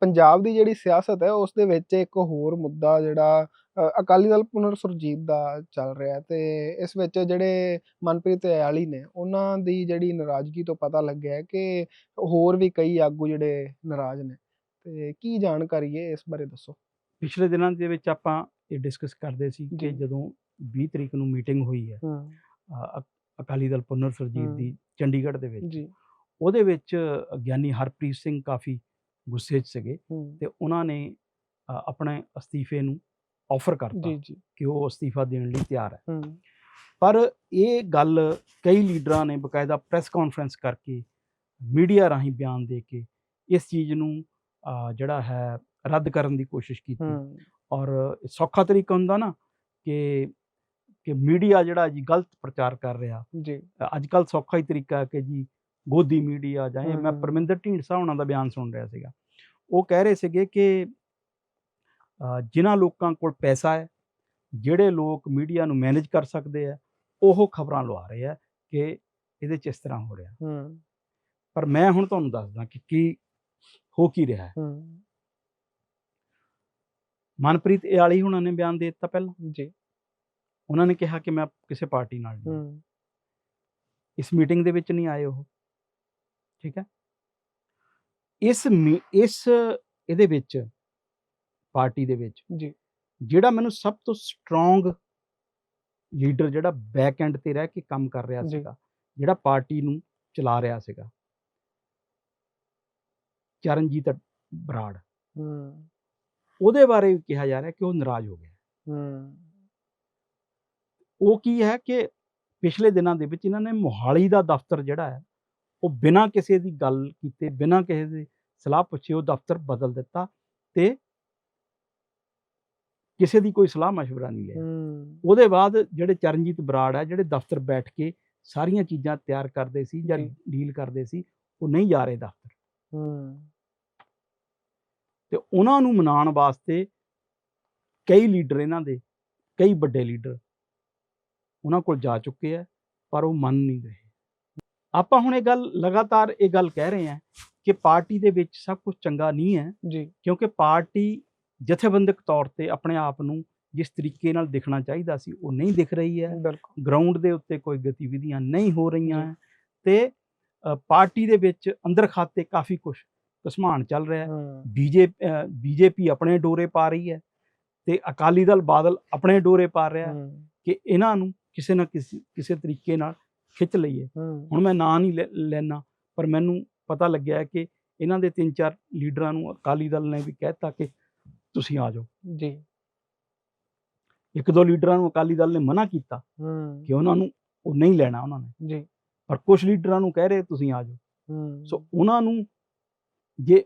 ਪੰਜਾਬ ਦੀ ਜਿਹੜੀ ਸਿਆਸਤ ਹੈ ਉਸ ਦੇ ਵਿੱਚ ਇੱਕ ਹੋਰ ਮੁੱਦਾ ਜਿਹੜਾ ਅਕਾਲੀ ਦਲ ਪੁਨਰ ਸੁਰਜੀਤ ਦਾ ਚੱਲ ਰਿਹਾ ਤੇ ਇਸ ਵਿੱਚ ਜਿਹੜੇ ਮਨਪ੍ਰੀਤ ਇਆਲੀ ਨੇ ਉਹਨਾਂ ਦੀ ਜਿਹੜੀ ਨਾਰਾਜ਼ਗੀ ਤੋਂ ਪਤਾ ਲੱਗਿਆ ਹੈ ਕਿ ਹੋਰ ਵੀ ਕਈ ਆਗੂ ਜਿਹੜੇ ਨਾਰਾਜ਼ ਨੇ ਤੇ ਕੀ ਜਾਣਕਾਰੀ ਹੈ ਇਸ ਬਾਰੇ ਦੱਸੋ ਪਿਛਲੇ ਦਿਨਾਂ ਦੇ ਵਿੱਚ ਆਪਾਂ ਇਹ ਡਿਸਕਸ ਕਰਦੇ ਸੀ ਕਿ। ਜਦੋਂ 20 ਤਰੀਕ ਨੂੰ ਮੀਟਿੰਗ ਹੋਈ ਹੈ ਅਕਾਲੀ ਦਲ ਪੁਨਰ ਸੁਰਜੀਤ। ਦੀ ਚੰਡੀਗੜ੍ਹ ਦੇ ਵਿੱਚ ਉਹਦੇ ਵਿੱਚ ਗਿਆਨੀ ਹਰਪ੍ਰੀਤ ਸਿੰਘ ਕਾਫੀ ਗੁੱਸੇ 'ਚ ਸੀਗੇ ਤੇ ਉਹਨਾਂ ਨੇ ਆਪਣੇ ਅਸਤੀਫੇ ਨੂੰ ਆਫਰ ਕਰਤਾ ਕਿ ਉਹ ਅਸਤੀਫਾ ਦੇਣ ਲਈ ਤਿਆਰ ਹੈ। ਪਰ ਇਹ ਗੱਲ ਕਈ ਲੀਡਰਾਂ ਨੇ ਬਕਾਇਦਾ ਪ੍ਰੈਸ ਕਾਨਫਰੰਸ ਕਰਕੇ ਮੀਡੀਆ ਰਾਹੀਂ ਬਿਆਨ ਦੇ ਕੇ ਇਸ ਚੀਜ਼ ਨੂੰ ਜਿਹੜਾ ਹੈ ਰੱਦ ਕਰਨ ਦੀ ਕੋਸ਼ਿਸ਼ ਕੀਤੀ। ਔਰ ਸੌਖਾ ਤਰੀਕਾ ਹੁੰਦਾ ਨਾ ਕਿ ਕਿ ਮੀਡੀਆ ਜਿਹੜਾ ਜੀ ਗਲਤ ਪ੍ਰਚਾਰ ਕਰ ਰਿਹਾ। ਜੀ। ਅੱਜ ਕੱਲ ਸੌਖਾ ਹੀ ਤਰੀਕਾ ਹੈ ਕਿ ਜੀ ਗੋਦੀ ਮੀਡੀਆ ਜਾਂ ਮੈਂ। ਪਰਮਿੰਦਰ ਢੀਂਡਸਾ ਉਹਨਾਂ ਦਾ ਬਿਆਨ ਸੁਣ ਰਿਹਾ ਸੀਗਾ। ਉਹ ਕਹਿ ਰਹੇ ਸੀਗੇ ਕਿ ਜਿਨ੍ਹਾਂ ਲੋਕਾਂ ਕੋਲ ਪੈਸਾ ਹੈ ਜਿਹੜੇ ਲੋਕ ਮੀਡੀਆ ਨੂੰ ਮੈਨੇਜ ਕਰ ਸਕਦੇ ਆ ਉਹ ਖਬਰਾਂ ਲਵਾ ਰਹੇ ਆ ਕਿ ਇਹਦੇ ਚ ਇਸ ਤਰ੍ਹਾਂ ਹੋ ਰਿਹਾ। ਹੂੰ। ਪਰ ਮੈਂ ਹੁਣ ਤੁਹਾਨੂੰ ਦੱਸਦਾ ਕਿ ਕੀ ਹੋ ਕੀ ਰਿਹਾ ਹੈ। ਹੂੰ। ਮਨਪ੍ਰੀਤ ਇਆਲੀ ਹੁਣਾਂ ਨੇ ਬਿਆਨ ਦੇ ਦਿੱਤਾ ਪਹਿਲਾਂ? ਜੀ। ਉਹਨਾਂ ਨੇ ਕਿਹਾ ਕਿ ਮੈਂ ਕਿਸੇ ਪਾਰਟੀ ਨਾਲ ਨਹੀਂ। ਹੂੰ। ਇਸ ਮੀਟਿੰਗ ਦੇ ਵਿੱਚ ਨਹੀਂ ਆਏ ਉਹ। ਠੀਕ ਹੈ? ਇਸ ਮੀ- ਇਸ ਇਹਦੇ ਵਿੱਚ ਪਾਰਟੀ ਦੇ ਵਿੱਚ ਜੀ। ਜਿਹੜਾ ਮੈਨੂੰ ਸਭ ਤੋਂ ਸਟਰੋਂਗ ਲੀਡਰ ਜਿਹੜਾ ਬੈਕ ਐਂਡ ਤੇ ਰਹਿ ਕੇ ਕੰਮ ਕਰ ਰਿਹਾ ਜੀ। ਸੀਗਾ ਜਿਹੜਾ ਪਾਰਟੀ ਨੂੰ ਚਲਾ ਰਿਹਾ ਸੀਗਾ। ਚਰਨਜੀਤ ਬਰਾੜ। ਹੂੰ। ਉਹਦੇ ਬਾਰੇ ਵੀ ਕਿਹਾ ਜਾ ਰਿਹਾ ਕਿ ਉਹ ਨਾਰਾਜ਼ ਹੋ ਗਿਆ। ਹੂੰ। ਉਹ ਕੀ ਹੈ ਕਿ ਪਿਛਲੇ ਦਿਨਾਂ ਦੇ ਵਿੱਚ ਇਹਨਾਂ ਨੇ ਮੋਹਾਲੀ ਦਾ ਦਫ਼ਤਰ ਜਿਹੜਾ ਹੈ ਉਹ ਬਿਨਾਂ ਕਿਸੇ ਦੀ ਗੱਲ ਕੀਤੇ ਬਿਨਾਂ ਕਿਸੇ ਦੇ ਸਲਾਹ ਪੁੱਛੇ ਉਹ ਦਫ਼ਤਰ ਬਦਲ ਦਿੱਤਾ ਤੇ ਕਿਸੇ ਦੀ ਕੋਈ ਸਲਾਹ مشਵਰਾ ਨਹੀਂ ਲਿਆ। ਉਹਦੇ ਬਾਅਦ ਜਿਹੜੇ ਚਰਨਜੀਤ ਬਰਾੜ ਹੈ ਜਿਹੜੇ ਦਫ਼ਤਰ ਬੈਠ ਕੇ ਸਾਰੀਆਂ ਚੀਜ਼ਾਂ ਤਿਆਰ ਕਰਦੇ ਸੀ ਜਾਂ ਡੀਲ ਕਰਦੇ ਸੀ ਉਹ ਨਹੀਂ ਜਾ ਰਹੇ ਦਫ਼ਤਰ। ਤੇ ਉਹਨਾਂ ਨੂੰ ਮਨਾਉਣ ਵਾਸਤੇ ਕਈ ਲੀਡਰ ਇਹਨਾਂ ਦੇ ਕਈ ਵੱਡੇ ਲੀਡਰ ਉਹਨਾਂ ਕੋਲ ਜਾ ਚੁੱਕੇ ਆ ਪਰ ਉਹ ਮੰਨ ਨਹੀਂ ਰਹੇ। ਆਪਾਂ ਹੁਣ ਇਹ ਗੱਲ ਲਗਾਤਾਰ ਇਹ ਗੱਲ ਕਹਿ ਰਹੇ ਹਾਂ ਕਿ ਪਾਰਟੀ ਦੇ ਵਿੱਚ ਸਭ ਕੁਝ ਚੰਗਾ ਨਹੀਂ ਹੈ। ਜੀ। ਕਿਉਂਕਿ ਪਾਰਟੀ ਜਥੇਬੰਦਕ ਤੌਰ ਤੇ ਆਪਣੇ ਆਪ ਨੂੰ ਜਿਸ ਤਰੀਕੇ ਨਾਲ ਦਿਖਣਾ ਚਾਹੀਦਾ ਸੀ ਉਹ ਨਹੀਂ ਦਿਖ ਰਹੀ ਹੈ। ਗਰਾਊਂਡ ਦੇ ਉੱਤੇ ਕੋਈ ਗਤੀਵਿਧੀਆਂ ਨਹੀਂ ਹੋ ਰਹੀਆਂ ਤੇ ਪਾਰਟੀ ਦੇ ਵਿੱਚ ਅੰਦਰ ਖਾਤੇ ਕਾਫੀ ਕੁਝ ਘਸਮਾਨ ਚੱਲ ਰਿਹਾ ਹੈ। ਬੀਜੇ ਬੀਜੇਪੀ ਆਪਣੇ ਡੋਰੇ ਪਾ ਰਹੀ ਹੈ ਤੇ ਅਕਾਲੀ ਦਲ ਬਾਦਲ ਆਪਣੇ ਡੋਰੇ ਪਾ ਰਿਹਾ ਕਿ ਇਹਨਾਂ ਨੂੰ ਕਿਸੇ ਨਾ ਕਿਸੇ ਕਿਸੇ ਤਰੀਕੇ ਨਾਲ ਖਿੱਚ ਲਈਏ। ਹੂੰ। ਹੁਣ ਮੈਂ ਨਾਂ ਨਹੀਂ ਲੈਣਾ ਪਰ ਮੈਨੂੰ ਪਤਾ ਲੱਗਿਆ ਕਿ ਇਹਨਾਂ ਦੇ ਤਿੰਨ ਚਾਰ ਲੀਡਰਾਂ ਨੂੰ ਅਕਾਲੀ ਦਲ ਨੇ ਵੀ ਕਹਿਤਾ ਕਿ ਤੁਸੀਂ ਆ ਜਾਓ। ਜੀ। ਇੱਕ ਦੋ ਲੀਡਰਾਂ ਨੂੰ ਅਕਾਲੀ ਦਲ ਨੇ ਮਨਾ ਕੀਤਾ ਹੂੰ। ਕਿ ਉਹਨਾਂ ਨੂੰ ਉਹ ਨਹੀਂ ਲੈਣਾ ਉਹਨਾਂ ਨੇ। ਜੀ। ਪਰ ਕੁਝ ਲੀਡਰਾਂ ਨੂੰ ਕਹਿ ਰਹੇ ਤੁਸੀਂ ਆ ਜਾਓ। ਹੂੰ। ਸੋ ਉਹਨਾਂ ਨੂੰ ਜੇ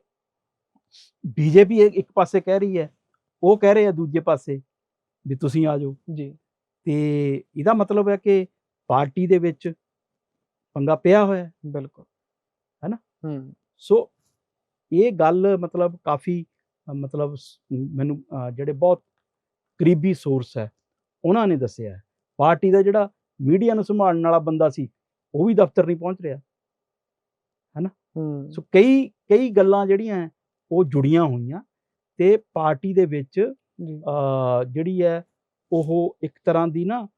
ਬੀਜੇਪੀ ਇੱਕ ਪਾਸੇ ਕਹਿ ਰਹੀ ਹੈ ਉਹ ਕਹਿ ਰਹੇ ਆ ਦੂਜੇ ਪਾਸੇ ਵੀ ਤੁਸੀਂ ਆ ਜਾਓ। ਜੀ। ਤੇ ਇਹਦਾ ਮਤਲਬ ਹੈ ਕਿ ਪਾਰਟੀ ਦੇ ਵਿੱਚ ਪੰਗਾ ਪਿਆ ਹੋਇਆ ਹੈ। ਬਿਲਕੁਲ। ਹੈਨਾ? ਹੂੰ। ਸੋ ਇਹ ਗੱਲ ਮਤਲਬ ਕਾਫੀ ਮਤਲਬ ਮੈਨੂੰ ਜਿਹੜੇ ਬਹੁਤ ਕਰੀਬੀ ਸੋਰਸ ਹੈ ਉਹਨਾਂ ਨੇ ਦੱਸਿਆ ਪਾਰਟੀ ਦਾ ਜਿਹੜਾ ਮੀਡੀਆ ਨੂੰ ਸੰਭਾਲਣ ਵਾਲਾ ਬੰਦਾ ਸੀ ਉਹ ਵੀ ਦਫ਼ਤਰ ਨਹੀਂ ਪਹੁੰਚ ਰਿਹਾ। ਹੂੰ। ਸੋ ਕਈ ਕਈ ਗੱਲਾਂ ਜਿਹੜੀਆਂ ਉਹ ਜੁੜੀਆਂ ਹੋਈਆਂ ਤੇ ਪਾਰਟੀ ਦੇ ਵਿੱਚ ਜਿਹੜੀ ਹੈ ਉਹ ਇੱਕ ਤਰ੍ਹਾਂ ਦੀ ਨਾ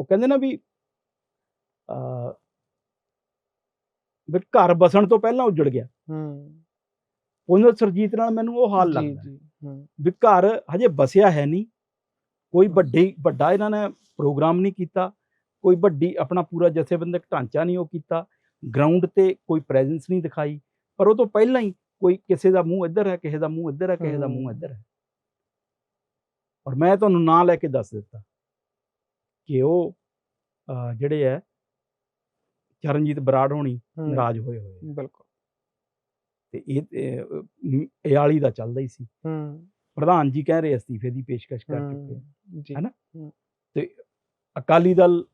ਉਹ ਕਹਿੰਦੇ ਨਾ ਵੀ ਅ, ਵੀ ਘਰ ਬਸਣ ਤੋਂ ਪਹਿਲਾਂ ਉਜੜ ਗਿਆ। ਹੂੰ। ਉਹਨਾਂ ਸਰਜੀਤ ਨਾਲ ਮੈਨੂੰ ਉਹ ਹਾਲ ਲੱਗਦਾ। ਹੈ ਜੀ ਹੂੰ। ਵੀ ਘਰ ਹਜੇ ਬਸਿਆ ਹੈ ਨਹੀਂ। ਕੋਈ ਵੱਡੀ ਵੱਡਾ ਇਹਨਾਂ ਨੇ ਪ੍ਰੋਗਰਾਮ ਨਹੀਂ ਕੀਤਾ। ਕੋਈ ਵੱਡੀ ਆਪਣਾ ਪੂਰਾ ਜਥੇਬੰਦਕ ਢਾਂਚਾ ਨਹੀਂ ਉਹ ਕੀਤਾ। ਗਰਾਊਂਡ ਤੇ ਕੋਈ ਪ੍ਰੈਜ਼ੈਂਸ ਨਹੀਂ ਦਿਖਾਈ। ਪਰ ਉਹ ਤੋਂ ਪਹਿਲਾਂ ਹੀ ਕੋਈ ਕਿਸੇ ਦਾ ਮੂੰਹ ਇੱਧਰ ਹੈ ਕਿਸੇ ਦਾ ਮੂੰਹ ਇੱਧਰ ਹੈ ਕਿਸੇ ਦਾ ਮੂੰਹ। ਇੱਧਰ ਹੈ। ਔਰ ਮੈਂ ਤੁਹਾਨੂੰ ਨਾਂ ਲੈ ਕੇ ਦੱਸ ਦਿੱਤਾ। ਕਿ ਉਹ ਜਿਹੜੇ ਹੈ ਚਰਨਜੀਤ ਬਰਾੜ ਹੋਣੀ ਨਾਰਾਜ਼ ਹੋਏ ਹੋਏ। ਬਿਲਕੁਲ। ਤੇ ਇਹ ਤੇ, ਅਹ, ਮ- ਇਹ ਵਾਲੀ ਦਾ ਚੱਲਦਾ ਹੀ ਸੀ। ਹੂੰ। ਪ੍ਰਧਾਨ ਜੀ ਕਹਿ ਰਹੇ ਅਸਤੀਫੇ ਦੀ ਪੇਸ਼ਕਸ਼ ਕਰ ਚੁੱਕੇ ਹੈਨਾ? ਅਕਾਲੀ ਦਲ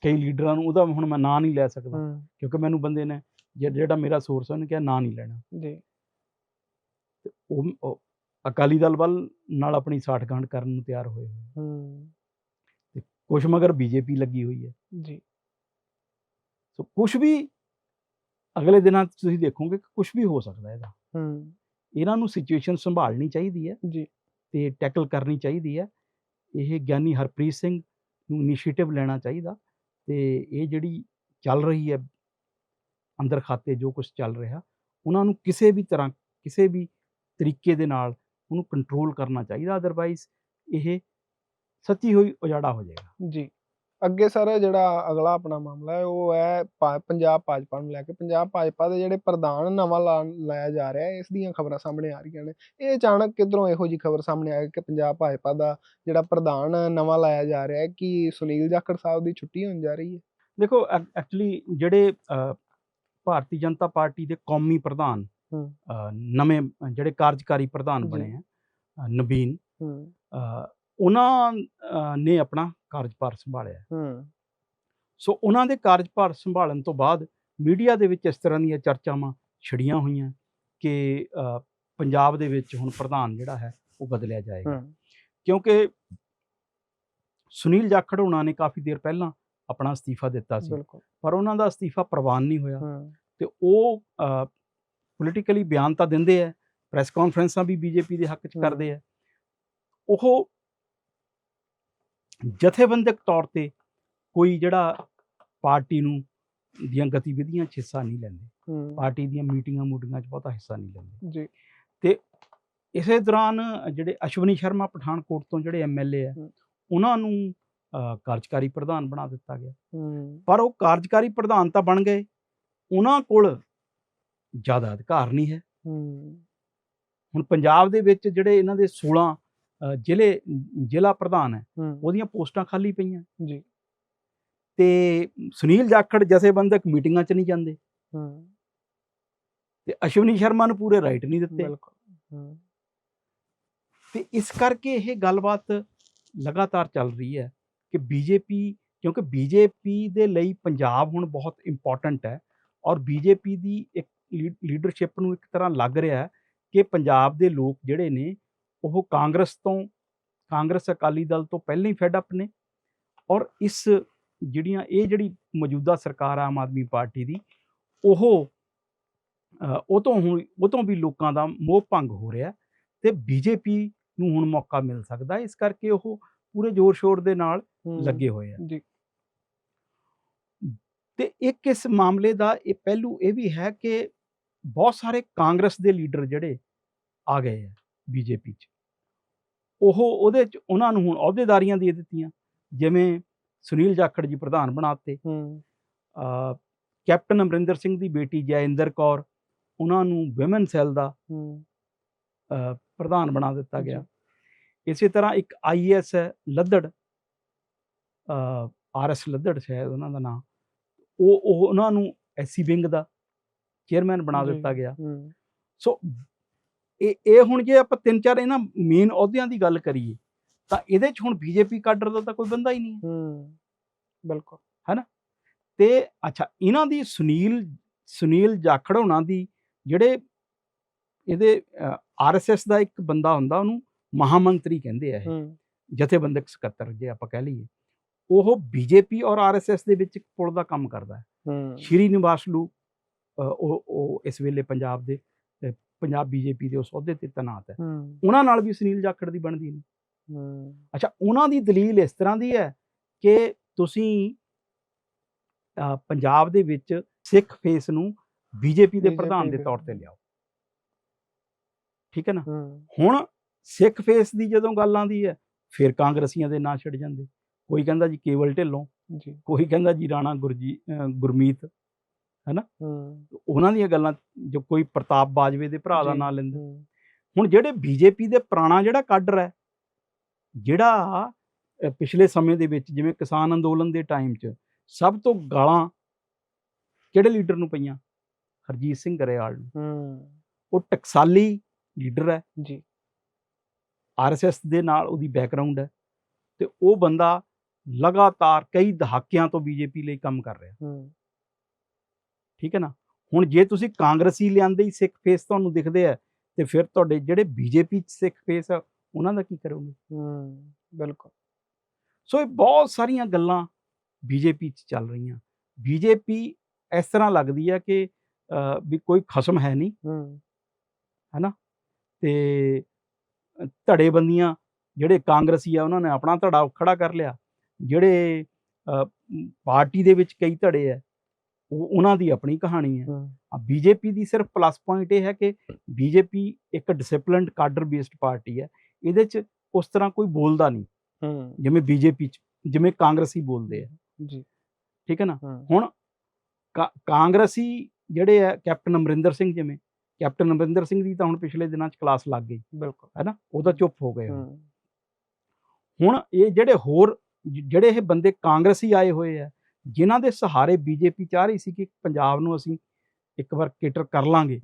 ਕਈ ਲੀਡਰਾਂ ਨੂੰ ਉਹਦਾ ਹੁਣ ਮੈਂ ਨਾਂ ਨਹੀਂ ਲੈ ਸਕਦਾ ਕਿਉਂਕਿ ਮੈਨੂੰ ਬੰਦੇ ਨੇ ਜਿਹ- ਜਿਹੜਾ ਮੇਰਾ ਸੋਰਸ ਉਹਨੇ ਕਿਹਾ ਨਾਂ ਨਹੀਂ ਲੈਣਾ। ਜੀ। ਤੇ ਉਹ ਉਹ ਅਕਾਲੀ ਦਲ ਵੱਲ ਨਾਲ ਆਪਣੀ ਸਾਠਗਾਂਠ ਕਰਨ ਨੂੰ ਤਿਆਰ ਹੋਏ ਹੋਏ ਹੂੰ। ਕੁਛ ਮਗਰ ਬੀਜੇਪੀ ਲੱਗੀ ਹੋਈ ਹੈ। ਜੀ। ਸੋ ਕੁਛ ਵੀ ਅਗਲੇ ਦਿਨਾਂ ਤੁਸੀਂ ਦੇਖੋਗੇ ਕਿ ਕੁਛ ਵੀ ਹੋ ਸਕਦਾ ਇਹਦਾ। ਹੂੰ। ਇਹਨਾਂ ਨੂੰ ਸਿਚੁਏਸ਼ਨ ਸੰਭਾਲਣੀ ਚਾਹੀਦੀ ਹੈ ਜੀ। ਤੇ ਟੈਕਲ ਕਰਨੀ ਚਾਹੀਦੀ ਹੈ। ਇਹ ਗਿਆਨੀ ਹਰਪ੍ਰੀਤ ਸਿੰਘ ਨੂੰ ਇਨੀਸ਼ੀਏਟਿਵ ਲੈਣਾ ਚਾਹੀਦਾ ਤੇ ਇਹ ਜਿਹੜੀ ਚੱਲ ਰਹੀ ਹੈ ਅੰਦਰ ਖਾਤੇ ਜੋ ਕੁਝ ਚੱਲ ਰਿਹਾ ਉਹਨਾਂ ਨੂੰ ਕਿਸੇ ਵੀ ਤਰ੍ਹਾਂ ਕਿਸੇ ਵੀ ਤਰੀਕੇ ਦੇ ਨਾਲ ਉਹਨੂੰ ਕੰਟਰੋਲ ਕਰਨਾ ਚਾਹੀਦਾ। ਅਦਰਵਾਈਜ਼ ਇਹ ਸੱਚੀ ਹੋਈ ਉਜਾੜਾ ਹੋ ਜਾਏਗਾ। ਜੀ। ਅੱਗੇ ਸਰ ਜਿਹੜਾ ਅਗਲਾ ਆਪਣਾ ਮਾਮਲਾ ਹੈ ਉਹ ਹੈ ਭਾ- ਪੰਜਾਬ ਭਾਜਪਾ ਨੂੰ ਲੈ ਕੇ। ਪੰਜਾਬ ਭਾਜਪਾ ਦੇ ਜਿਹੜੇ ਪ੍ਰਧਾਨ ਨਵਾਂ ਲਾ- ਲਾਇਆ ਜਾ ਰਿਹਾ ਹੈ ਇਸ ਦੀਆਂ ਖਬਰਾਂ ਸਾਹਮਣੇ ਆ ਰਹੀਆਂ ਨੇ। ਇਹ ਅਚਾਨਕ ਕਿਧਰੋਂ ਇਹੋ ਜੀ ਖਬਰ ਸਾਹਮਣੇ ਆ ਗਈ ਕਿ ਪੰਜਾਬ ਭਾਜਪਾ ਦਾ ਜਿਹੜਾ ਪ੍ਰਧਾਨ ਨਵਾਂ ਲਾਇਆ ਜਾ ਰਿਹਾ ਹੈ ਕਿ ਸੁਨੀਲ ਜਾਖੜ ਸਾਹਿਬ ਦੀ ਛੁੱਟੀ ਹੋਣ ਜਾ ਰਹੀ ਹੈ? ਦੇਖੋ ਐਕਚੁਅਲੀ ਜਿਹੜੇ ਅ, ਭਾਰਤੀ ਜਨਤਾ ਪਾਰਟੀ ਦੇ ਕੌਮੀ ਪ੍ਰਧਾਨ ਹੂੰ। ਅ, ਨਵੇਂ ਅ, ਜਿਹੜੇ ਕਾਰਜਕਾਰੀ ਪ੍ਰਧਾਨ ਜੀ। ਬਣੇ ਆ ਅ, ਨਵੀਨ ਹੂੰ। ਅ, ਉਹਨਾਂ ਨੇ ਆਪਣਾ ਕਾਰਜਭਾਰ ਸੰਭਾਲਿਆ ਹੂੰ। ਸੋ ਉਹਨਾਂ ਦੇ ਕਾਰਜਭਾਰ ਸੰਭਾਲਣ ਤੋਂ ਬਾਅਦ ਮੀਡੀਆ ਦੇ ਵਿੱਚ ਇਸ ਤਰ੍ਹਾਂ ਦੀਆਂ ਚਰਚਾਵਾਂ ਛਿੜੀਆਂ ਹੋਈਆਂ ਕਿ ਪੰਜਾਬ ਦੇ ਵਿੱਚ ਹੁਣ ਪ੍ਰਧਾਨ ਜਿਹੜਾ ਹੈ ਉਹ ਬਦਲਿਆ ਜਾਏਗਾ। ਕਿਉਂਕਿ ਸੁਨੀਲ ਜਾਖੜ ਹੋਣਾ ਨੇ ਕਾਫੀ ਦੇਰ ਪਹਿਲਾਂ ਆਪਣਾ ਅਸਤੀਫਾ ਦਿੱਤਾ ਸੀ। ਪਰ ਉਹਨਾਂ ਦਾ ਅਸਤੀਫਾ ਪ੍ਰਵਾਨ ਨਹੀਂ ਹੋਇਆ। ਤੇ ਉਹ ਪੋਲੀਟੀਕਲੀ ਬਿਆਨ ਤਾਂ ਦਿੰਦੇ ਆ ਪ੍ਰੈਸ ਕਾਨਫਰੰਸਾਂ ਵੀ ਬੀਜੇਪੀ ਦੇ ਹੱਕ 'ਚ। ਕਰਦੇ ਆ ਉਹ ਜਥੇਬੰਦਕ ਤੌਰ ਤੇ ਕੋਈ ਜਿਹੜਾ ਪਾਰਟੀ ਨੂੰ ਦੀਆਂ ਗਤੀਵਿਧੀਆਂ 'ਚ ਹਿੱਸਾ ਨਹੀਂ ਲੈਂਦੇ। ਪਾਰਟੀ ਦੀਆਂ ਮੀਟਿੰਗਾਂ ਮੂਟਿੰਗਾਂ 'ਚ ਬਹੁਤਾ ਹਿੱਸਾ ਨਹੀਂ ਲੈਂਦੇ। ਜੀ। ਇਸੇ ਦੌਰਾਨ ਜਿਹੜੇ ਅਸ਼ਵਨੀ ਸ਼ਰਮਾ ਪਠਾਨਕੋਟ ਤੋਂ ਜਿਹੜੇ ਐਮਐਲਏ ਆ। ਉਹਨਾਂ ਨੂੰ ਕਾਰਜਕਾਰੀ ਪ੍ਰਧਾਨ ਬਣਾ ਦਿੱਤਾ ਗਿਆ। ਪਰ ਉਹ ਕਾਰਜਕਾਰੀ ਪ੍ਰਧਾਨ ਤਾਂ ਬਣ ਗਏ। ਉਹਨਾਂ ਕੋਲ ਜ਼ਿਆਦਾ ਅਧਿਕਾਰ ਨਹੀਂ ਹੈ। ਹੁਣ ਪੰਜਾਬ ਦੇ ਵਿੱਚ ਜਿਹੜੇ ਇਹਨਾਂ ਦੇ 16 ਅ, ਜ਼ਿਲ੍ਹੇ ਜ਼ਿਲ੍ਹਾ ਪ੍ਰਧਾਨ ਹੈ। ਉਹਦੀਆਂ ਪੋਸਟਾਂ ਖਾਲੀ ਪਈਆਂ। ਜੀ। ਤੇ ਸੁਨੀਲ ਜਾਖੜ ਜਥੇਬੰਦਕ ਮੀਟਿੰਗਾਂ 'ਚ ਨਹੀਂ ਜਾਂਦੇ। ਹੂੰ। ਤੇ ਅਸ਼ਵਨੀ ਸ਼ਰਮਾ ਨੂੰ ਪੂਰੇ ਰਾਈਟ ਨਹੀਂ ਦਿੱਤੇ। ਬਿਲਕੁਲ ਹੂੰ। ਤੇ ਇਸ ਕਰਕੇ ਇਹ ਗੱਲਬਾਤ ਲਗਾਤਾਰ ਚੱਲ ਰਹੀ ਹੈ ਕਿ ਬੀਜੇਪੀ ਕਿਉਂਕਿ ਬੀਜੇਪੀ ਦੇ ਲਈ ਪੰਜਾਬ ਹੁਣ ਬਹੁਤ ਇੰਪੋਰਟੈਂਟ ਹੈ ਔਰ ਬੀਜੇਪੀ ਦੀ ਇੱਕ ਲੀਡਰਸ਼ਿਪ ਨੂੰ ਇੱਕ ਤਰ੍ਹਾਂ ਲੱਗ ਰਿਹਾ ਹੈ ਕਿ ਪੰਜਾਬ ਦੇ ਲੋਕ ਜਿਹੜੇ ਨੇ ਉਹ ਕਾਂਗਰਸ ਤੋਂ ਕਾਂਗਰਸ ਅਕਾਲੀ ਦਲ ਤੋਂ ਪਹਿਲਾਂ ਹੀ ਫੈਡ ਅਪ ਨੇ ਔਰ ਇਸ ਜਿਹੜੀਆਂ ਇਹ ਜਿਹੜੀ ਮੌਜੂਦਾ ਸਰਕਾਰ ਆਮ ਆਦਮੀ ਪਾਰਟੀ ਦੀ ਉਹ ਉਹ ਤੋਂ ਹੁਣ ਉਹ ਤੋਂ ਵੀ ਲੋਕਾਂ ਦਾ ਮੋਹ ਭੰਗ ਹੋ ਰਿਹਾ ਤੇ ਬੀਜੇਪੀ ਨੂੰ ਹੁਣ ਮੌਕਾ ਮਿਲ ਸਕਦਾ। ਇਸ ਕਰਕੇ ਉਹ ਪੂਰੇ ਜ਼ੋਰ ਸ਼ੋਰ ਦੇ ਨਾਲ ਲੱਗੇ ਹੋਏ ਆ ਜੀ ਤੇ ਇੱਕ ਇਸ ਮਾਮਲੇ ਦਾ ਇਹ ਪਹਿਲੂ ਇਹ ਵੀ ਹੈ ਕਿ ਬਹੁਤ ਸਾਰੇ ਕਾਂਗਰਸ ਦੇ ਲੀਡਰ ਜਿਹੜੇ ਆ ਗਏ ਆ ਬੀਜੇਪੀ 'ਚ ਉਹ ਉਹਦੇ 'ਚ ਉਹਨਾਂ ਨੂੰ ਹੁਣ ਅਹੁਦੇਦਾਰੀਆਂ ਦੇ ਦਿੱਤੀਆਂ। ਜਿਵੇਂ ਸੁਨੀਲ ਜਾਖੜ ਜੀ ਪ੍ਰਧਾਨ ਬਣਾਤੇ ਹੂੰ। ਅ, ਕੈਪਟਨ ਅਮਰਿੰਦਰ ਸਿੰਘ ਦੀ ਬੇਟੀ ਜੈਇੰਦਰ ਕੌਰ ਉਹਨਾਂ ਨੂੰ ਵਿਮਨ ਸੈੱਲ ਦਾ ਹੂੰ। ਪ੍ਰਧਾਨ ਬਣਾ ਦਿੱਤਾ। ਗਿਆ। ਇਸੇ ਤਰ੍ਹਾਂ ਇੱਕ ਆਈਐਸ ਹੈ ਲੱਦੜ ਆਰਐਸ ਲੱਦੜ ਸ਼ਾਇਦ ਉਹਨਾਂ ਦਾ ਨਾਮ ਉਹ ਉਹ ਉਹਨਾਂ ਨੂੰ ਐਸਸੀ ਵਿੰਗ ਦਾ ਚੇਅਰਮੈਨ ਬਣਾ। ਦਿੱਤਾ ਗਿਆ। ਹੂੰ। ਸੋ ਇਹ ਇਹ ਹੁਣ ਜੇ ਆਪਾਂ ਤਿੰਨ ਚਾਰ ਇਹਨਾਂ ਮੇਨ ਅਹੁਦਿਆਂ ਦੀ ਗੱਲ ਕਰੀਏ ਤਾਂ ਇਹਦੇ 'ਚ ਹੁਣ ਬੀਜੇਪੀ ਕਾਡਰ ਦਾ ਤਾਂ ਕੋਈ ਬੰਦਾ ਹੀ ਨਹੀਂ ਹੈ। ਹੂੰ ਬਿਲਕੁਲ। ਤੇ ਅੱਛਾ ਇਹਨਾਂ ਦੀ ਸੁਨੀਲ ਸੁਨੀਲ ਜਾਖੜ ਹੋਣਾ ਦੀ ਜਿਹੜੇ ਇਹਦੇ ਆਰਐਸਐਸ ਦਾ ਇੱਕ ਬੰਦਾ ਹੁੰਦਾ ਉਹਨੂੰ ਮਹਾਮੰਤਰੀ ਕਹਿੰਦੇ ਆ ਇਹ। ਜਥੇਬੰਦਕ ਸਕੱਤਰ ਜੇ ਆਪਾਂ ਕਹਿ ਲਈਏ। ਉਹ ਬੀਜੇਪੀ ਔਰ ਆਰਐਸਐਸ ਦੇ ਵਿੱਚ ਇੱਕ ਪੁਲ ਦਾ ਕੰਮ ਕਰਦਾ ਹੈ। ਹੂੰ। ਸ਼੍ਰੀ ਨਿਵਾਸ ਲੂ ਅ, ਉਹ ਉਹ ਇਸ ਵੇਲੇ ਪੰਜਾਬ ਦੇ ਪੰਜਾਬ ਬੀਜੇਪੀ ਦੇ ਉਸ ਅਹੁਦੇ ਤੇ ਤੈਨਾਤ ਹੈ। ਉਹਨਾਂ ਨਾਲ ਵੀ ਸੁਨੀਲ ਜਾਖੜ ਦੀ ਬਣਦੀ ਨਹੀਂ। ਹੂੰ। ਅੱਛਾ ਉਹਨਾਂ ਦੀ ਦਲੀਲ ਇਸ ਤਰ੍ਹਾਂ ਦੀ ਹੈ ਕਿ ਤੁਸੀਂ ਪੰਜਾਬ ਦੇ ਵਿੱਚ ਸਿੱਖ ਫੇਸ ਨੂੰ ਬੀਜੇਪੀ ਦੇ ਪ੍ਰਧਾਨ ਦੇ। ਤੌਰ ਤੇ ਲਿਆਓ। ਠੀਕ ਹੈ ਨਾ? ਹੁਣ ਸਿੱਖ ਫੇਸ ਦੀ ਜਦੋਂ ਗੱਲ ਆਉਂਦੀ ਹੈ ਫਿਰ ਕਾਂਗਰਸੀਆਂ ਦੇ ਨਾਂ ਛਿੜ ਜਾਂਦੇ। ਕੋਈ ਕਹਿੰਦਾ ਜੀ ਕੇਵਲ ਢਿੱਲੋਂ ਜੀ। ਕੋਈ ਕਹਿੰਦਾ ਜੀ ਰਾਣਾ ਗੁਰਜੀ ਗੁਰਮੀਤ ਹੂੰ। ਉਹਨਾਂ ਦੀਆਂ ਗੱਲਾਂ ਜੋ ਕੋਈ ਪ੍ਰਤਾਪ ਬਾਜਵੇ ਦੇ ਭਰਾ ਦਾ ਜੀ, ਨਾਂ ਲੈਂਦੇ। ਹੁਣ ਜਿਹੜੇ ਬੀਜੇਪੀ ਦੇ ਪੁਰਾਣਾ ਜਿਹੜਾ ਕਾਡਰ ਹੈ ਜਿਹੜਾ ਪਿਛਲੇ ਸਮੇਂ ਦੇ ਵਿੱਚ ਜਿਵੇਂ ਕਿਸਾਨ ਅੰਦੋਲਨ ਦੇ ਟਾਈਮ 'ਚ ਸਭ ਤੋਂ ਗਾਲਾਂ ਕਿਹੜੇ ਲੀਡਰ ਨੂੰ ਪਈਆਂ? ਹਰਜੀਤ ਸਿੰਘ ਗਰੇਵਾਲ ਨੂੰ। ਹੂੰ। ਉਹ ਟਕਸਾਲੀ ਲੀਡਰ ਹੈ। ਜੀ। ਆਰਐਸਐਸ ਦੇ ਨਾਲ ਉਹਦੀ ਬੈਕਗ੍ਰਾਉਂਡ ਹੈ ਤੇ ਉਹ ਬੰਦਾ ਲਗਾਤਾਰ ਕਈ ਦਹਾਕਿਆਂ ਤੋਂ ਬੀਜੇਪੀ ਲਈ ਕੰਮ ਕਰ ਰਿਹਾ। ਹੂੰ। ਠੀਕ ਹੈ ਨਾ? ਹੁਣ ਜੇ ਤੁਸੀਂ ਕਾਂਗਰਸੀ ਲਿਆਂਦੇ ਹੀ ਸਿੱਖ ਫੇਸ ਤੁਹਾਨੂੰ ਦਿਖਦੇ ਆ ਤੇ ਫਿਰ ਤੁਹਾਡੇ ਜਿਹੜੇ ਬੀਜੇਪੀ ਚ ਸਿੱਖ ਫੇਸ ਆ ਉਹਨਾਂ ਦਾ ਕੀ ਕਰੋਗੇ? ਹੂੰ ਬਿਲਕੁਲ। ਸੋ ਇਹ ਬਹੁਤ ਸਾਰੀਆਂ ਗੱਲਾਂ ਬੀਜੇਪੀ ਚ ਚੱਲ ਰਹੀਆਂ। ਬੀਜੇਪੀ ਇਸ ਤਰ੍ਹਾਂ ਲੱਗਦੀ ਹੈ ਕਿ ਵੀ ਕੋਈ ਖਸਮ ਹੈ ਨਹੀਂ। ਹੂੰ। ਤੇ ਅ, ਧੜੇਬੰਦੀਆਂ ਜਿਹੜੇ ਕਾਂਗਰਸੀ ਆ ਉਹਨਾਂ ਨੇ ਆਪਣਾ ਧੜਾ ਖੜਾ ਕਰ ਲਿਆ। ਜਿਹੜੇ ਪਾਰਟੀ ਦੇ ਵਿੱਚ ਕਈ ਧੜੇ ਆ ਉਹ ਉਹਨਾਂ ਦੀ ਆਪਣੀ ਕਹਾਣੀ ਹੈ। ਹੂੰ। ਬੀਜੇਪੀ ਦੀ ਸਿਰਫ ਪਲੱਸ ਪੁਆਇੰਟ ਇਹ ਹੈ ਕਿ ਬੀਜੇਪੀ ਇੱਕ ਡਿਸਪਲਿਨਡ ਕਾਡਰ ਬੇਸਡ ਪਾਰਟੀ ਹੈ। ਇਹਦੇ 'ਚ ਉਸ ਤਰ੍ਹਾਂ ਕੋਈ ਬੋਲਦਾ ਨਹੀਂ। ਹੂੰ। ਜਿਵੇਂ ਬੀਜੇਪੀ 'ਚ ਜਿਵੇਂ ਕਾਂਗਰਸੀ ਬੋਲਦੇ ਆ। ਜੀ। ਠੀਕ ਹੈ ਨਾ? ਹੁਣ ਕਾਂਗਰਸੀ ਜਿਹੜੇ ਆ ਕੈਪਟਨ ਅਮਰਿੰਦਰ ਸਿੰਘ ਜਿਵੇਂ ਕੈਪਟਨ ਅਮਰਿੰਦਰ ਸਿੰਘ ਦੀ ਤਾਂ ਹੁਣ ਪਿਛਲੇ ਦਿਨਾਂ 'ਚ ਕਲਾਸ ਲੱਗ ਗਈ। ਬਿਲਕੁਲ। ਹੈ ਨਾ? ਉਹ ਤਾਂ ਚੁੱਪ ਹੋ ਗਏ ਹੁਣ। ਇਹ ਜਿਹੜੇ ਹੋਰ ਜਿਹੜੇ ਇਹ ਬੰਦੇ ਕਾਂਗਰਸੀ ਆਏ ਹੋਏ ਆ ਜਿਨ੍ਹਾਂ ਦੇ ਸਹਾਰੇ ਬੀਜੇਪੀ ਚਾਹ ਰਹੀ ਸੀ ਕਿ ਪੰਜਾਬ ਨੂੰ ਅਸੀਂ ਇੱਕ ਵਾਰ ਕੇਟਰ ਕਰ ਲਾਂਗੇ।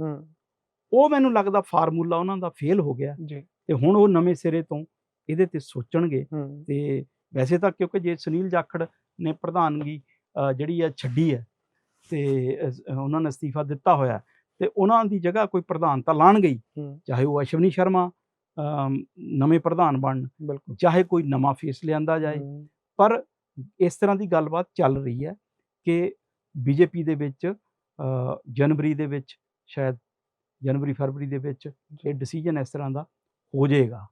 ਉਹ ਮੈਨੂੰ ਲੱਗਦਾ ਫਾਰਮੂਲਾ ਉਹਨਾਂ ਦਾ ਫੇਲ ਹੋ ਗਿਆ। ਤੇ ਹੁਣ ਉਹ ਨਵੇਂ ਸਿਰੇ ਤੋਂ ਇਹਦੇ ਤੇ ਸੋਚਣਗੇ। ਤੇ ਵੈਸੇ ਤਾਂ ਕਿਉਂਕਿ ਜੇ ਸੁਨੀਲ ਜਾਖੜ ਨੇ ਪ੍ਰਧਾਨਗੀ ਜਿਹੜੀ ਹੈ ਛੱਡੀ ਹੈ ਤੇ ਉਹਨਾਂ ਨੇ ਅਸਤੀਫਾ ਦਿੱਤਾ ਹੋਇਆ ਤੇ ਉਹਨਾਂ ਦੀ ਜਗ੍ਹਾ ਕੋਈ ਪ੍ਰਧਾਨ ਤਾਂ ਲਾਣਗੇ ਹੀ ਹੂੰ। ਚਾਹੇ ਉਹ ਅਸ਼ਵਨੀ ਸ਼ਰਮਾ ਨਵੇਂ ਪ੍ਰਧਾਨ ਬਣਨ ਚਾਹੇ ਕੋਈ ਨਵਾਂ ਫੇਸ ਲਿਆਂਦਾ ਜਾਏ। ਪਰ ਇਸ ਤਰ੍ਹਾਂ ਦੀ ਗੱਲਬਾਤ ਚੱਲ ਰਹੀ ਹੈ ਕਿ ਬੀਜੇਪੀ ਦੇ ਵਿੱਚ ਜਨਵਰੀ ਦੇ ਵਿੱਚ ਸ਼ਾਇਦ ਜਨਵਰੀ ਫਰਵਰੀ ਦੇ ਵਿੱਚ ਇਹ ਡਿਸੀਜਨ ਇਸ ਤਰ੍ਹਾਂ ਦਾ ਹੋ ਜਾਏਗਾ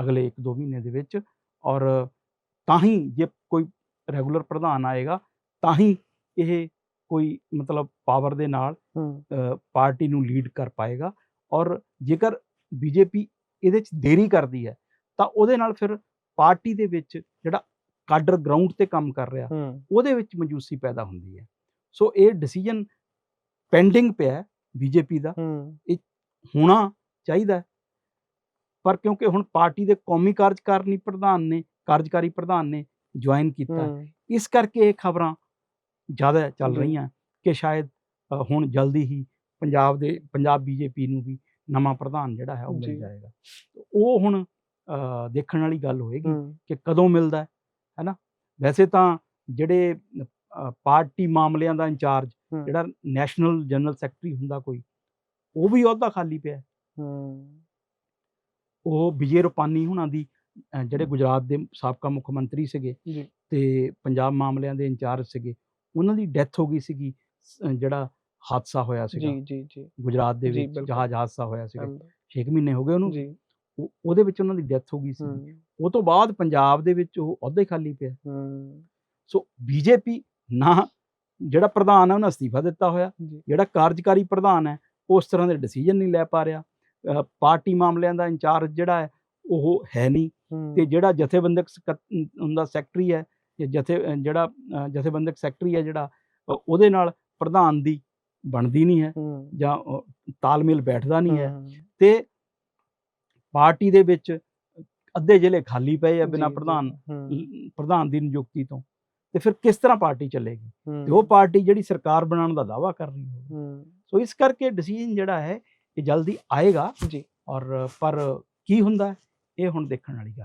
ਅਗਲੇ 1-2 ਮਹੀਨੇ ਦੇ ਵਿੱਚ ਔਰ ਤਾਂ ਹੀ ਜੇ ਕੋਈ ਰੈਗੂਲਰ ਪ੍ਰਧਾਨ ਆਏਗਾ ਤਾਂ ਹੀ ਇਹ ਕੋਈ ਮਤਲਬ ਪਾਵਰ ਦੇ ਨਾਲ ਪਾਰਟੀ ਨੂੰ ਲੀਡ ਕਰ ਪਾਏਗਾ ਔਰ ਜੇਕਰ ਬੀਜੇਪੀ ਇਹਦੇ 'ਚ ਦੇਰੀ ਕਰਦੀ ਹੈ ਤਾਂ ਉਹਦੇ ਨਾਲ ਫਿਰ ਪਾਰਟੀ ਦੇ ਵਿੱਚ ਜਿਹੜਾ ਕਾਡਰ ਗਰਾਊਂਡ ਤੇ ਕੰਮ ਕਰ ਰਿਹਾ ਉਹਦੇ ਵਿੱਚ ਮਜੂਸੀ ਪੈਦਾ ਹੁੰਦੀ ਹੈ। ਸੋ ਇਹ ਡਿਸੀਜਨ ਪੈਂਡਿੰਗ ਪਿਆ ਬੀਜੇਪੀ ਦਾ। ਹੂੰ। ਹੋਣਾ ਚਾਹੀਦਾ। ਪਰ ਕਿਉਂਕਿ ਹੁਣ ਪਾਰਟੀ ਦੇ ਕੌਮੀ ਕਾਰਜਕਾਰਨੀ ਪ੍ਰਧਾਨ ਨੇ ਕਾਰਜਕਾਰੀ ਪ੍ਰਧਾਨ ਨੇ ਜੁਆਇਨ ਕੀਤਾ ਇਸ ਕਰਕੇ ਇਹ ਖਬਰਾਂ ਜ਼ਿਆਦਾ ਚੱਲ। ਰਹੀਆਂ ਕਿ ਸ਼ਾਇਦ ਹੁਣ ਜਲਦੀ ਹੀ ਪੰਜਾਬ ਦੇ ਪੰਜਾਬ ਬੀਜੇਪੀ ਨੂੰ ਵੀ ਨਵਾਂ ਪ੍ਰਧਾਨ ਜਿਹੜਾ ਹੈ ਉਹ। ਮਿਲ ਜਾਏਗਾ। ਉਹ ਹੁਣ ਦੇਖਣ ਵਾਲੀ ਗੱਲ ਹੋਏਗੀ ਕਿ ਕਦੋਂ ਮਿਲਦਾ ਹੈ। ਹੈਨਾ? ਵੈਸੇ ਤਾਂ ਜਿਹੜੇ ਪਾਰਟੀ ਮਾਮਲਿਆਂ ਦਾ ਇੰਚਾਰਜ ਜਿਹੜਾ ਨੈਸ਼ਨਲ ਜਨਰਲ ਸੈਕਟਰੀ ਹੁੰਦਾ ਕੋਈ ਉਹ ਵੀ ਅਹੁਦਾ ਖਾਲੀ ਪਿਆ। ਹੈ। ਉਹ ਵਿਜੇ ਰੁਪਾਨੀ ਹੁਣਾਂ ਦੀ ਜਿਹੜੇ ਗੁਜਰਾਤ ਦੇ ਸਾਬਕਾ ਮੁੱਖ ਮੰਤਰੀ ਸੀਗੇ ਤੇ ਪੰਜਾਬ ਮਾਮਲਿਆਂ ਦੇ ਇੰਚਾਰਜ ਸੀਗੇ ਉਹਨਾਂ ਦੀ ਡੈਥ ਹੋ ਗਈ ਸੀਗੀ ਜਿਹੜਾ ਹਾਦਸਾ ਹੋਇਆ ਸੀਗਾ। ਜੀ ਜੀ। ਜੀ ਗੁਜਰਾਤ ਦੇ ਵਿੱਚ। ਜਹਾਜ਼ ਹਾਦਸਾ ਹੋਇਆ ਸੀਗਾ। ਅਹਿਮਦ, 6 ਮਹੀਨੇ ਹੋ ਗਏ ਉਹਨੂੰ। ਉਹਦੇ ਵਿੱਚ ਉਹਨਾਂ ਦੀ ਡੈਥ ਹੋ ਗਈ ਸੀ ਉਹ ਤੋਂ ਬਾਅਦ ਪੰਜਾਬ ਦੇ ਵਿੱਚ ਉਹ ਅਹੁਦਾ ਹੀ ਖਾਲੀ ਪਿਆ। ਹੂੰ। ਸੋ ਬੀਜੇਪੀ ਨਾ ਜਿਹੜਾ ਪ੍ਰਧਾਨ ਹੈ ਉਹਨੇ ਅਸਤੀਫਾ ਦਿੱਤਾ ਹੋਇਆ। ਜਿਹੜਾ ਕਾਰਜਕਾਰੀ ਪ੍ਰਧਾਨ ਹੈ ਉਹ ਉਸ ਤਰ੍ਹਾਂ ਦੇ ਡਿਸੀਜਨ ਨਹੀਂ ਲੈ ਪਾ ਰਿਹਾ। ਪਾਰਟੀ ਮਾਮਲਿਆਂ ਦਾ ਇੰਚਾਰਜ ਜਿਹੜਾ ਹੈ ਉਹ ਹੈ ਨਹੀਂ। ਤੇ ਜਿਹੜਾ ਜਥੇਬੰਦਕ ਸਕੱਤ- ਹੁੰਦਾ ਸੈਕਟਰੀ ਹੈ ਜਾਂ ਜਥੇ ਜਿਹੜਾ ਜਥੇਬੰਦਕ ਸੈਕਟਰੀ ਹੈ ਜਿਹੜਾ ਉਹਦੇ ਨਾਲ ਪ੍ਰਧਾਨ ਦੀ ਬਣਦੀ ਨਹੀਂ ਹੈ ਜਾਂ ਤਾਲਮੇਲ ਬੈਠਦਾ ਨਹੀਂ ਹੂੰ, ਤੇ ਪਾਰਟੀ ਦੇ ਵਿੱਚ ਅੱਧੇ ਜ਼ਿਲ੍ਹੇ ਖਾਲੀ ਪਏ ਆ ਬਿਨਾਂ ਪ੍ਰਧਾਨ ਪ੍ਰਧਾਨ ਦੀ ਨਿਯੁਕਤੀ ਤੋਂ। ਤੇ ਫਿਰ ਕਿਸ ਤਰ੍ਹਾਂ ਪਾਰਟੀ ਚੱਲੇਗੀ? ਤੇ ਉਹ ਪਾਰਟੀ ਜਿਹੜੀ ਸਰਕਾਰ ਬਣਾਉਣ ਦਾ ਦਾਵਾ ਕਰ ਰਹੀ ਹੋਵੇ ਹੂੰ। ਸੋ ਇਸ ਕਰਕੇ ਡਿਸੀਜਨ ਜਿਹੜਾ ਹੈ ਇਹ ਜਲਦੀ ਆਏਗਾ ਜੀ। ਔਰ ਪਰ ਕੀ ਹੁੰਦਾ ਇਹ ਹੁਣ ਦੇਖਣ ਵਾਲੀ ਗੱਲ